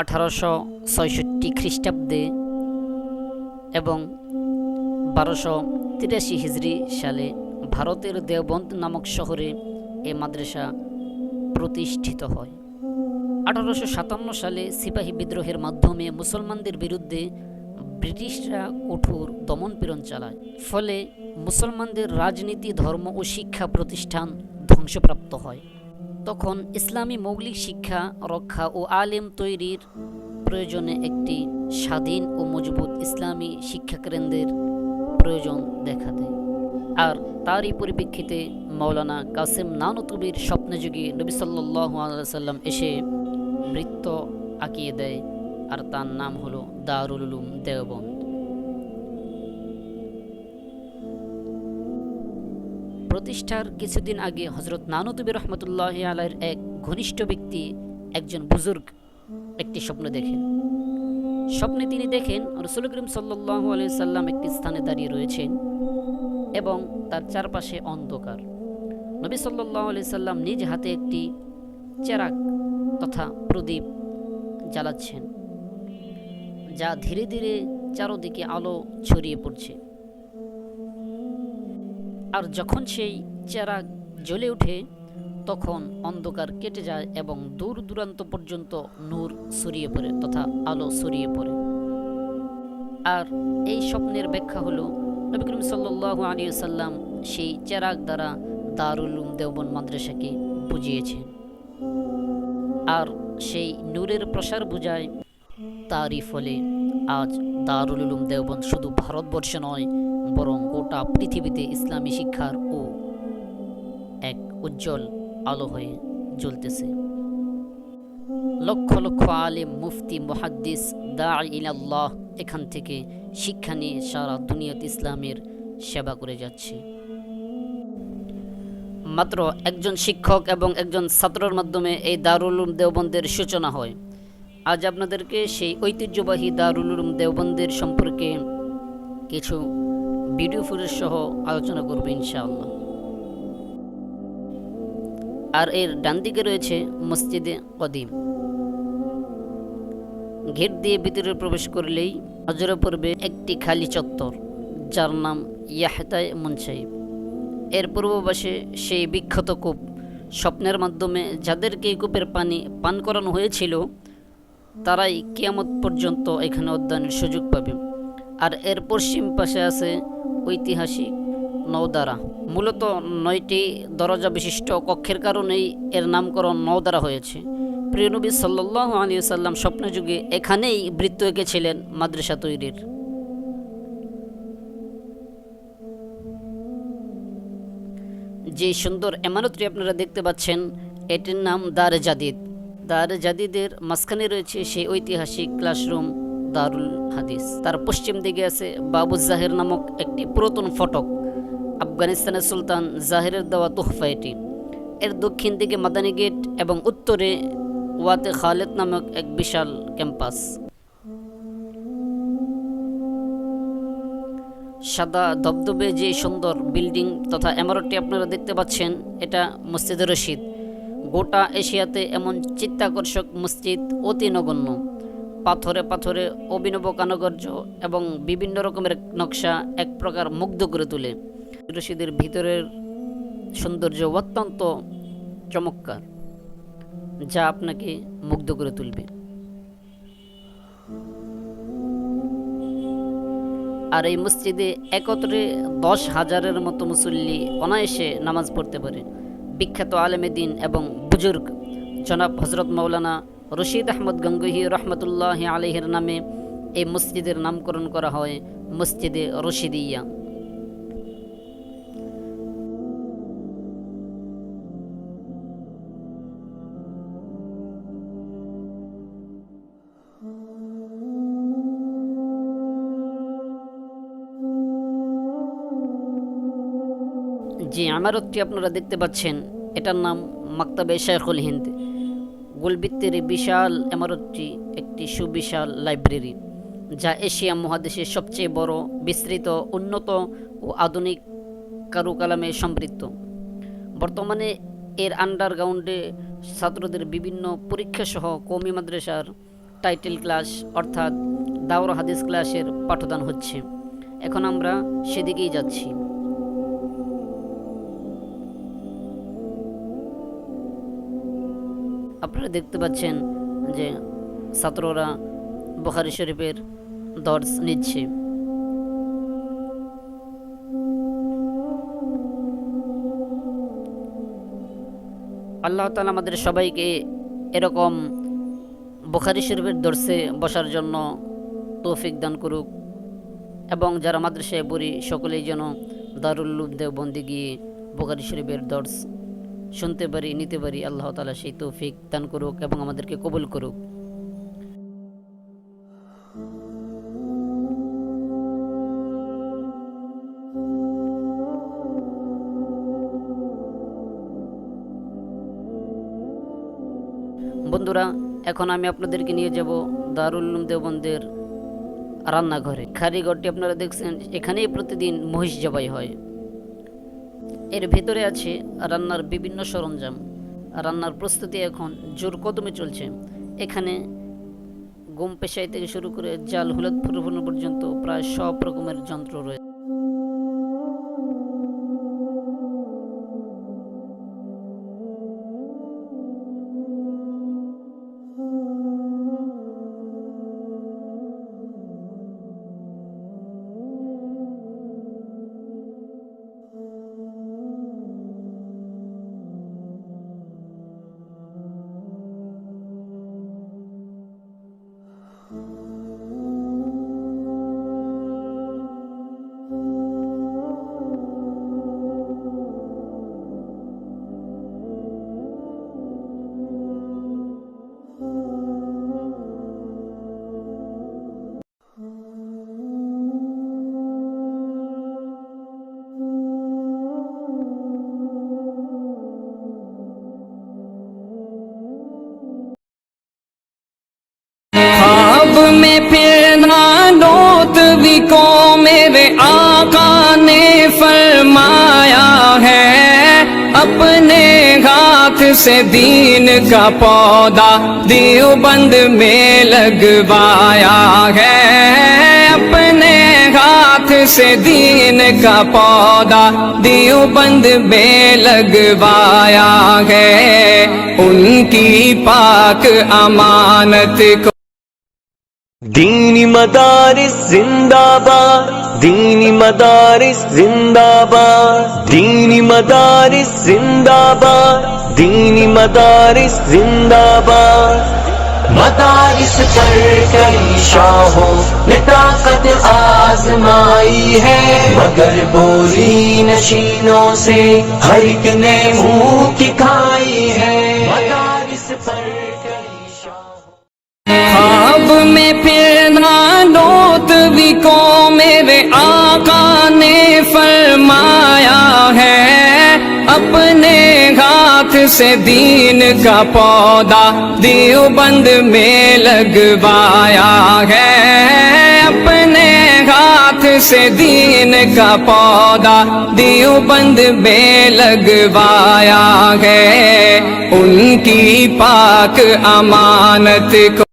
আঠারোশো ছয়ষট্টি খ্রিস্টাব্দে এবং বারোশো তিরাশি হিজড়ি সালে ভারতের দেওবন্দ নামক শহরে এ মাদ্রাসা প্রতিষ্ঠিত হয়। আঠারোশো সাতান্ন সালে সিপাহী বিদ্রোহের মাধ্যমে মুসলমানদের বিরুদ্ধে ব্রিটিশরা কঠোর দমনপীড়ন চালায়। ফলে মুসলমানদের রাজনীতি, ধর্ম ও শিক্ষা প্রতিষ্ঠান ধ্বংসপ্রাপ্ত হয়। তখন ইসলামী মৌলিক শিক্ষা, রক্ষা ও আলেম তৈরির প্রয়োজনে একটি স্বাধীন ও মজবুত ইসলামী শিক্ষা কেন্দ্রের প্রয়োজন দেখা দেয়। আর তারই পরিপ্রেক্ষিতে মৌলানা কাসেম নানতুবির স্বপ্নযুগে নবী সাল্লাহ সাল্লাম এসে বৃত্ত আঁকিয়ে দেয়, আর তার নাম হলো দারুল উলুম দেওবন্দ। প্রতিষ্ঠার কিছুদিন আগে হজরত নানুতুবি রহমতুল্লাহ আলাইয়ের এক ঘনিষ্ঠ ব্যক্তি একজন বুজুর্গ একটি স্বপ্ন দেখেন। স্বপ্নে তিনি দেখেন রসুল করিম সাল্লাহ আলিয়া সাল্লাম একটি স্থানে দাঁড়িয়ে রয়েছেন এবং তার চারপাশে অন্ধকার। নবী সাল্লাহ আলি সাল্লাম নিজ হাতে একটি চেরাক তথা প্রদীপ জ্বালাচ্ছেন, যা ধীরে ধীরে চারদিকে আলো ছড়িয়ে পড়ছে। আর যখন সেই চেরাক জ্বলে ওঠে, তখন অন্ধকার কেটে যায় এবং দূর দূরান্ত পর্যন্ত নূর ছড়িয়ে পড়ে তথা আলো ছড়িয়ে পড়ে। আর এই স্বপ্নের ব্যাখ্যা হলো, নবী করিম সাল্লাহ আলী সাল্লাম সেই চেরাগ দ্বারা দারুল উলুম দেওবন মাদ্রাসাকে বুঝিয়েছেন। আর সেই নূরের প্রসার বুঝায় তারই ফলে আজ দারুল উলুম দেওবন শুধু ভারতবর্ষে নয়, বরং গোটা পৃথিবীতে ইসলামী শিক্ষার ও এক উজ্জ্বল আলো হয়ে জ্বলতেছে। লক্ষ লক্ষ আলেম, মুফতি, মুহাদ্দিস দা ইলাল্লাহ এখান থেকে শিক্ষা নিয়ে সারা দুনিয়াতে ইসলামের সেবা করে যাচ্ছে। মাত্র একজন শিক্ষক এবং একজন ছাত্রর মাধ্যমে এই দারুল দেওবন্দের সূচনা হয়। আজ আপনাদেরকে সেই ঐতিহ্যবাহী দারুল উলুম দেওবন্দের সম্পর্কে কিছু ভিডিও ফুটেজ সহ আলোচনা করব ইনশাআল্লাহ। আর এর ডান দিকে রয়েছে মসজিদে কদিম। গেট দিয়ে ভিতরে প্রবেশ করলেই নজরে পড়বে একটি খালি চত্বর, যার নাম ইয়াহতায় মুনসাইব। এর পূর্ববাসে সেই বিখ্যাত কূপ স্বপ্নের মাধ্যমে যাদেরকে এই কূপের পানি পান করানো হয়েছিল তারাই কিয়ামত পর্যন্ত এখানে অধ্যয়নের সুযোগ পাবে। আর এর পশ্চিম পাশে আছে ঐতিহাসিক নৌদারা মূলত নয়টি দরজা বিশিষ্ট কক্ষের কারণেই এর নামকরণ নৌদারা হয়েছে। প্রিয়নবী সাল্লাহ আলী সাল্লাম স্বপ্নযুগে এখানেই বৃত্ত এঁকেছিলেন মাদ্রাসা তৈরির। যে সুন্দর এমানতটি আপনারা দেখতে পাচ্ছেন, এটির নাম দার জাদিদ দার জাদিদের মাঝখানে রয়েছে সেই ঐতিহাসিক ক্লাসরুম দারুল হাদিস। তার পশ্চিম দিকে আছে বাবু জাহের নামক একটি পুরাতন ফটক। আফগানিস্তানের সুলতান জাহেরের দেওয়া তোহফা এটি। এর দক্ষিণ দিকে মাদানী গেট এবং উত্তরে ওয়াতে খালেদ নামক এক বিশাল ক্যাম্পাস। সাদা ধবধবে যে সুন্দর বিল্ডিং তথা এমারতটি আপনারা দেখতে পাচ্ছেন, এটা মসজিদ রশিদ। গোটা এশিয়াতে এমন চিত্তাকর্ষক মসজিদ অতি নগণ্য। পাথরে পাথরে অভিনব কানগর্য এবং বিভিন্ন রকমের নকশা এক প্রকার মুগ্ধ করে তোলে। রশিদের ভিতরের সৌন্দর্য অত্যন্ত চমৎকার, যা আপনাকে মুগ্ধ করে তুলবে। আর এই মসজিদে একত্রে দশ হাজারের মতো মুসল্লি অনায়াসে নামাজ পড়তে পারে। বিখ্যাত আলমেদিন এবং বুজুর্গ। জনাব হজরত মৌলানা রশিদ আহমদ গঙ্গুহি রহমতুল্লাহ আলহের নামে এই মসজিদের নামকরণ করা হয় মসজিদে রশিদিয়া। যে আমারতটি আপনারা দেখতে পাচ্ছেন, এটার নাম মাক্তাবে শেখুল হিন্দ। গোলবৃত্তের বিশাল এমারতটি একটি সুবিশাল লাইব্রেরি, যা এশিয়া মহাদেশের সবচেয়ে বড়, বিস্তৃত, উন্নত ও আধুনিক কারুকালামে সমৃদ্ধ। বর্তমানে এর আন্ডারগ্রাউন্ডে ছাত্রদের বিভিন্ন পরীক্ষা সহ কৌমি মাদ্রাসার টাইটেল ক্লাস অর্থাৎ দাওরা হাদিস ক্লাসের পাঠদান হচ্ছে। এখন আমরা সেদিকেই যাচ্ছি। আপনারা দেখতে পাচ্ছেন যে ছাত্ররা বুখারি শরীফের দর্শ নিচ্ছে। আল্লাহ তালা আমাদের সবাইকে এরকম বুখারি শরীফের দর্শে বসার জন্য তৌফিক দান করুক এবং যারা মাদ্রাসায় পড়ি, সকলেই যেন দারুল্লুব দেওবন্দি গিয়ে বুখারি শরীফের দর্শ শুনতে পারি, নিতে পারি, আল্লাহ তালা সেই তৌফিক দান করুক এবং আমাদেরকে কবুল করুক। বন্ধুরা, এখন আমি আপনাদেরকে নিয়ে যাব দারুল উলুম দেওবন্দের রান্নাঘরে। কারিগরটি আপনারা দেখছেন, এখানেই প্রতিদিন মহিষ জবাই হয়। এর ভেতরে আছে রান্নার বিভিন্ন সরঞ্জাম। রান্নার প্রস্তুতি এখন জোর কদমে চলছে। এখানে গোম পেশাই থেকে শুরু করে জাল হুলত পরিপূর্ণ পর্যন্ত প্রায় সব রকমের যন্ত্র রয়েছে। سے دین کا پودا دیوبند میں لگوایا ہے۔ اپنے ہاتھ سے دین کا پودا دیوبند میں لگوایا ہے۔ ان کی پاک امانت کو دینی مدارس زندہ باد دینی مدارس زندہ باد دینی مدارس زندہ باد دینی مدارس زندہ باد مدارس کر کئی شاہوں نے طاقت آزمائی ہے، مگر بوری نشینوں سے ہر ایک نے منہ کھائی ہے۔ سے دین کا پودا دیوبند میں لگوایا ہے۔ اپنے ہاتھ سے دین کا پودا دیوبند میں لگوایا ہے۔ ان کی پاک امانت کو